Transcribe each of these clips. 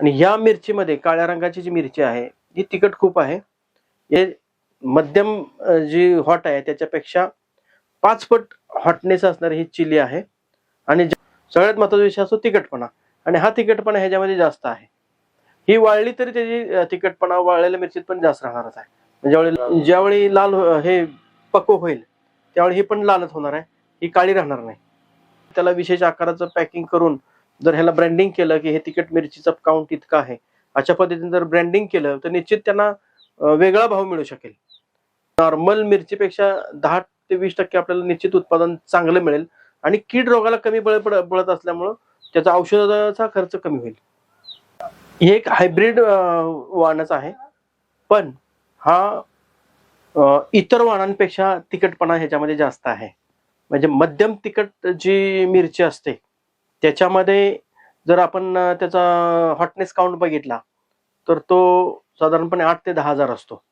आणि ह्या मिरचीमध्ये काळ्या रंगाची जी मिरची आहे ही तिखट खूप आहे. हे मध्यम जी हॉट आहे त्याच्यापेक्षा पाच पट हॉटनेस असणारी ही चिली आहे. आणि सगळ्यात महत्त्वाचा विषय असतो तिखटपणा. आणि हा तिखटपणा ह्याच्यामध्ये जास्त आहे. ही वाळली तरी त्याची तिखटपणा वाळलेल्या मिरचीत पण जास्त राहणारच आहे. म्हणजे ज्यावेळी ज्यावेळी लाल हे पक्व होईल त्यावेळी ही पण लालच होणार आहे. ही काळी राहणार नाही. त्याला विशेष आकाराचं पॅकिंग करून जर ह्याला ब्रँडिंग केलं की हे तिखट मिरचीचं काउंट इतकं आहे अशा पद्धतीने जर ब्रँडिंग केलं तर निश्चित त्यांना वेगळा भाव मिळू शकेल. नॉर्मल मिरचीपेक्षा दहा ते वीस टक्के आपल्याला निश्चित उत्पादन चांगलं मिळेल आणि कीड रोगाला कमी बळ पडत बळत असल्यामुळं त्याचा औषधाचा खर्च कमी होईल. हे एक हायब्रिड वाहनच आहे. पण हा इतर वाहनांपेक्षा तिखटपणा ह्याच्यामध्ये जास्त आहे. म्हणजे मध्यम तिखट जी मिरची असते त्याच्यामध्ये जर आपण त्याचा हॉटनेस काउंट बघितला तर तो साधारणपणे आठ ते दहा हजार असतो.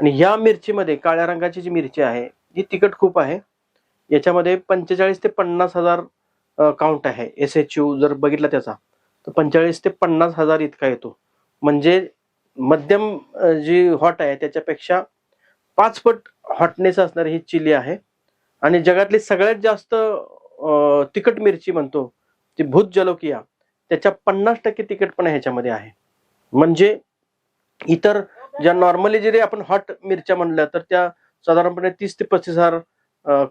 आणि ह्या मिरचीमध्ये काळ्या रंगाची जी मिरची आहे ही तिखट खूप आहे याच्यामध्ये पंचेचाळीस ते पन्नास हजार काउंट आहे. एस एच यू जर बघितला त्याचा तर पंचेचाळीस ते पन्नास हजार इतका येतो. म्हणजे मध्यम जी हॉट आहे त्याच्यापेक्षा पाच पट हॉटनेस असणारी ही चिली आहे. आणि जगातली सगळ्यात जास्त तिखट मिरची म्हणतो ती भूत जलोकिया त्याच्या पन्नास टक्के तिखटपणा ह्याच्यामध्ये आहे. म्हणजे इतर ज्या नॉर्मली जरी आपण हॉट मिरच्या म्हणल्या तर त्या साधारणपणे तीस ते पस्तीस हजार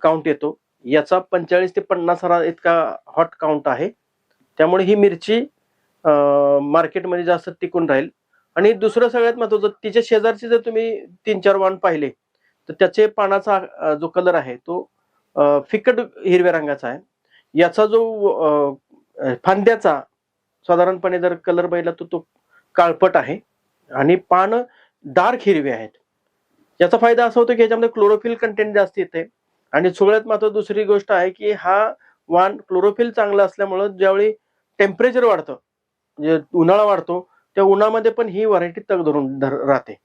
काउंट येतो. याचा पंचेचाळीस ते पन्नास हजार इतका हॉट काउंट आहे. त्यामुळे ही मिरची मार्केटमध्ये जास्त टिकून राहील. आणि दुसरं सगळ्यात महत्वाचं तिच्या शेजारचे जर तुम्ही तीन चार वाण पाहिले तर त्याचे पानाचा जो कलर आहे तो फिकट हिरव्या रंगाचा आहे. याचा जो फांद्याचा साधारणपणे जर कलर बघितला तर तो काळपट आहे आणि पान डार्क हिरवे आहेत. याचा फायदा असा होतो की याच्यामध्ये क्लोरोफिल कंटेंट जास्त येते आणि सगळ्यात मात्र दुसरी गोष्ट आहे की हा वाण क्लोरोफिल चांगला असल्यामुळं ज्यावेळी टेम्परेचर वाढतं म्हणजे उन्हाळा वाढतो त्या उन्हामध्ये पण ही व्हरायटी तग धरून धर- राहते.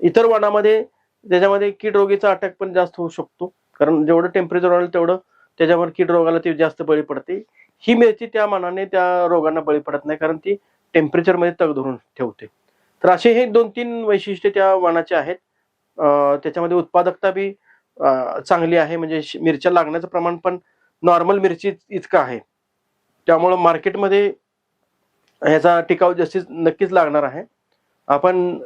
इतर वाणामध्ये त्याच्यामध्ये कीड रोगीचा अटॅक पण जास्त होऊ शकतो. कारण जेवढं टेम्परेचर वाढेल तेवढं त्याच्यावर कीड रोगाला ती जास्त बळी पडते. ही मिरची त्या मानाने त्या रोगांना बळी पडत नाही कारण ती टेम्परेचरमध्ये तग धरून ठेवते. तर असे हे दोन तीन वैशिष्ट्ये त्या वाणाचे आहेत. त्याच्यामध्ये उत्पादकता बी चांगली आहे. म्हणजे मिरच्या लागण्याचं प्रमाण पण नॉर्मल मिरची इतकं आहे. त्यामुळं मार्केटमध्ये ह्याचा टिकाव जास्तीत नक्कीच लागणार आहे. आपण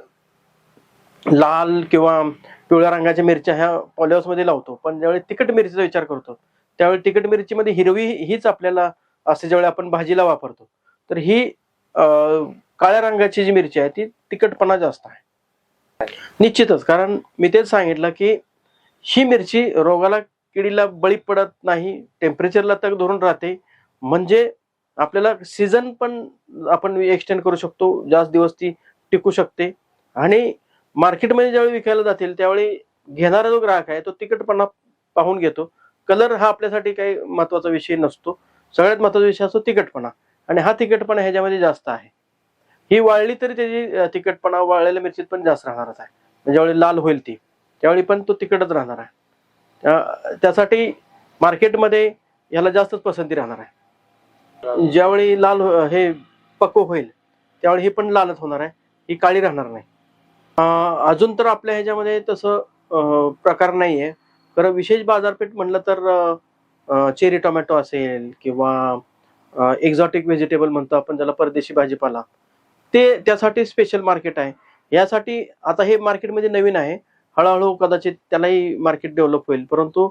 लाल किंवा पिवळ्या रंगाच्या मिरच्या ह्या पॉलिहाऊसमध्ये लावतो. पण ज्यावेळी तिखट मिरचीचा विचार करतो त्यावेळी तिखट मिरचीमध्ये हिरवी हीच आपल्याला असे ज्यावेळी आपण भाजीला वापरतो. तर ही काळ्या रंगाची जी मिरची आहे ती तिखटपणा जास्त आहे. निश्चितच कारण मी तेच सांगितलं की ही मिरची रोगाला किडीला बळी पडत नाही टेम्परेचरला तग धरून राहते. म्हणजे आपल्याला सीझन पण आपण एक्सटेंड करू शकतो जास्त दिवस ती टिकू शकते. आणि मार्केटमध्ये ज्यावेळी विकायला जातील त्यावेळी घेणारा जो ग्राहक आहे तो तिखटपणा पाहून घेतो. कलर हा आपल्यासाठी काही महत्त्वाचा विषय नसतो. सगळ्यात महत्त्वाचा विषय असतो तिखटपणा. आणि हा तिखटपणा ह्याच्यामध्ये जास्त आहे. ही वाळली तरी त्याची तिखटपणा वाळलेल्या मिरचीत पण जास्त राहणारच आहे. म्हणजे ज्यावेळी लाल होईल ती त्यावेळी पण तो तिखटच राहणार आहे. त्यासाठी मार्केटमध्ये याला जास्तच पसंती राहणार आहे. ज्यावेळी लाल हे पक्व होईल त्यावेळी ही पण लालच होणार आहे. ही काळी राहणार नाही. अजून तर आपल्या ह्याच्यामध्ये तसं प्रकार नाही आहे खरं विशेष बाजारपेठ म्हणलं तर चेरी टोमॅटो असेल किंवा एक्झॉटिक व्हेजिटेबल म्हणतो आपण ज्याला परदेशी भाजीपाला ते त्यासाठी स्पेशल मार्केट आहे. यासाठी आता हे मार्केटमध्ये नवीन आहे. हळूहळू कदाचित त्यालाही मार्केट डेव्हलप होईल. परंतु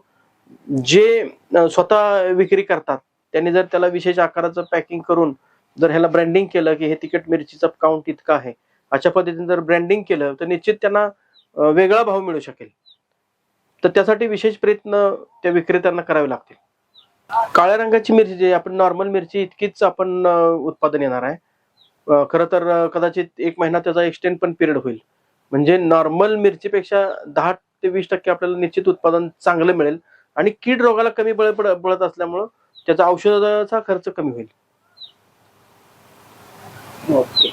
जे स्वतः विक्री करतात त्यांनी जर त्याला विशेष आकाराचं पॅकिंग करून जर ह्याला ब्रँडिंग केलं की हे तिखट मिरचीचं काउंट इतकं आहे अशा पद्धतीने जर ब्रँडिंग केलं तर निश्चित त्यांना वेगळा भाव मिळू शकेल. तर त्यासाठी विशेष प्रयत्न त्या विक्रेत्यांना करावे लागतील. काळ्या रंगाची मिरची जी आपण नॉर्मल मिरची इतकीच आपण उत्पादन येणार आहे. खर खरं तर कदाचित एक महिना त्याचा एक्सटेंड पण पिरियड होईल. म्हणजे नॉर्मल मिरचीपेक्षा दहा ते वीस टक्के आपल्याला निश्चित उत्पादन चांगलं मिळेल आणि कीड रोगाला कमी बळ बळत असल्यामुळं त्याचा औषधाचा खर्च कमी होईल. ओके.